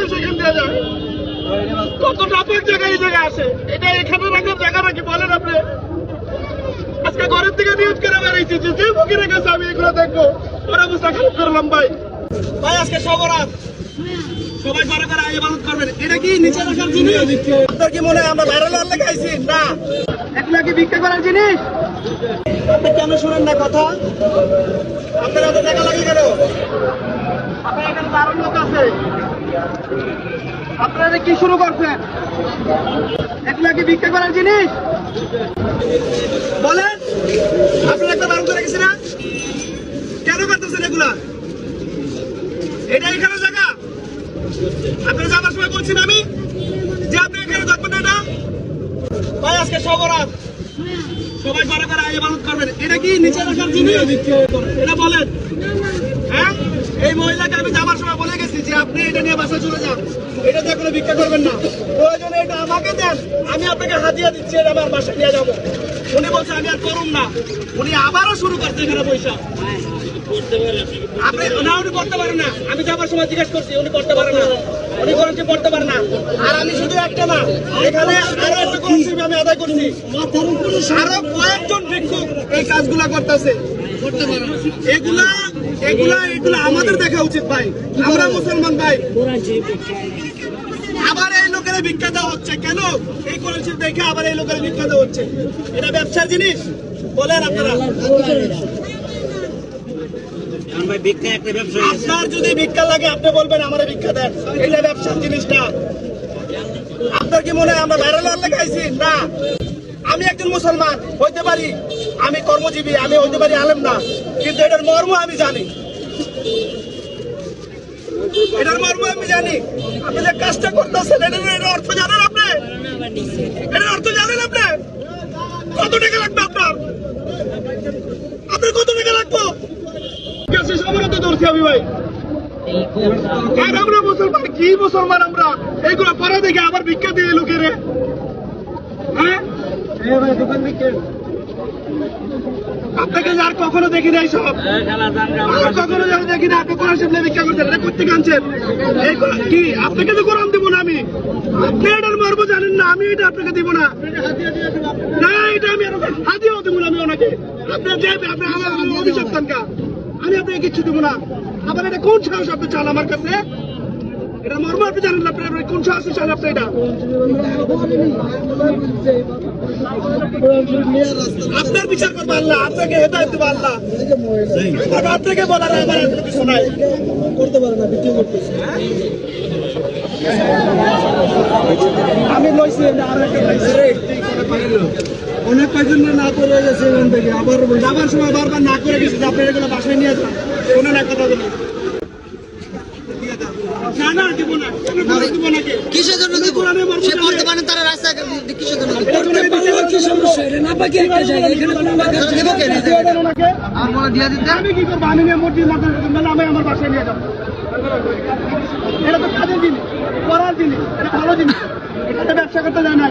মানুষ এখান দিয়ে যায়। কত ট্রাফিক জায়গা এই জায়গায় আছে? এটা এখানে রাখার জায়গা নাকি বলেন আপনি? আজকে ঘরের থেকে নিউজ করে বেরিয়েছি যে যে ফকিরের কাছে আমি এগুলো দেখব। ওর অবস্থা খারাপ করলাম ভাই। ভাই, আজকে সবরাত সবাই ঘরে ঘরে এটা কি নিচে রাখার জিনিস? আপনার কি মনে আমরা ভাইরাল হওয়ার লেগে না। এগুলা কি ভিক্ষা করার জিনিস? আপনি কেন শুনেন না কথা? আপনার এত টাকা লাগে কেন? আপনার এখানে দারুণ লোক আছে। আপনারা কি শুরু করছেন? এগুলা কি বিক্রি করার জিনিস? বলেন, আপনারা একটা বারণ করে গেছে কেন করতেছেন এগুলা? এটা এখানে জায়গা। আপনারা যাবার সময় বলছেন আমি, যে আপনি এখানে থাকবেন না? ভাই, আজকে সবরাত সবাই ঘরে ঘরে আগে ইবাদত করবেন। এটা কি? নিচে রাখার জিনিস? এটা বলেন। হ্যাঁ? এই মহিলাকে আমি যাবার সময় বলে গেছি যে আপনি এটা নিয়ে বাসায় চলে যান। এটা দিয়ে কোনো ভিক্ষা করবেন না। প্রয়োজনে এটা আমাকে দেন, আমি আপনাকে হাতিয়ে দিচ্ছি, এটা আমার বাসায় নিয়ে যাব। উনি বলছে, আমি আর করুন না। উনি আবারও শুরু করছে এখানে পয়সা আপনি না, উনি করতে পারেন না। আমি যাবার সময় জিজ্ঞেস করছি, উনি করতে পারেন না। উনি করেছে করতে পারে না। আর আমি শুধু একটা না, এখানে আরও একটা করেছি আমি আদায় করছি। আরও কয়েকজন ভিক্ষুক এই কাজগুলা করতেছে। এগুলা এগুলা এগুলা আমাদের দেখা উচিত ভাই। আমরা মুসলমান ভাই। আবার এই লোকের ভিক্ষা দেওয়া হচ্ছে। কেন? এই করেছে দেখে আবার এই লোকের ভিক্ষা দেওয়া হচ্ছে। এটা ব্যবসার জিনিস? বলেন আপনারা। আপনার যদি ভিক্ষা লাগে আপনি বলবেন আমার ভিক্ষা দেন। এটা ব্যবসার জিনিসটা। আপনার কি মনে হয় আমরা ভাইরাল হওয়ার লেগে না। আমি একজন মুসলমান হইতে পারি। আমি কর্মজীবী আমি হইতে পারি আলেম না। কিন্তু এটার মর্ম আমি জানি। এটার মর্ম আমি জানি। আপনি যে কাজটা করতেছেন এটার এটার অর্থ জানেন আপনি? এটার অর্থ জানেন আপনি? কত টাকা লাগবে আপনার? আপনার কত টাকা লাগবে? কাছে সবার তো ধরছি আমি ভাই। আর আমরা মুসলমান কি মুসলমান আমরা? এইগুলো পরে দেখে আবার ভিক্ষা দিয়ে লোকের। হ্যাঁ? আপনাকে আর কখনো দেখি নাই সব। আর কখনো দেখি না আপনি কোরআন সামনে ভিক্ষা করছেন, এটা আনছেন এই কি আপনাকে তো কোরআন দিব না আমি। আপনি এটার মর্ম জানেন না, আমি এটা আপনাকে দিব না। না, এটা আমি আর হাদিয়াও দিব না আমি ওনাকে। আপনার যে আপনি আমার অভিযোগ আমি আপনাকে কিচ্ছু দেবো না। আবার এটা কোন সাহস আপনি চান আমার কাছে? এটা মর্ম আপনি জানেন না আপনি আপনি কোন আপনি এটা? আপনার বিচার আল্লাহ, আপনাকে হেদায়ত আল্লাহ। বলার আমার কোনো করতে পারে না করতেছে আমি লইছি একটা অনেক কয়েকজন না করে গেছে এখান থেকে, আবার যাবার সময় বারবার না করে গেছে যে আপনি এগুলো বাসায় নিয়ে যান। শোনেন এক কথা না না দিব না কেন দিব না কে কিসের জন্য দিব? সে জানে। পারেন তারা কিসের জন্য আমার দিতে আমি কি করব? আমি নিয়ে মসজিদ মাদ্রাসা কিনবো না, আমি আমার বাসায় নিয়ে যাব। এটা তো কাজের জিনিস করার জিনিস এটা ভালো জিনিস। এটা ব্যবসা করতে যায় না।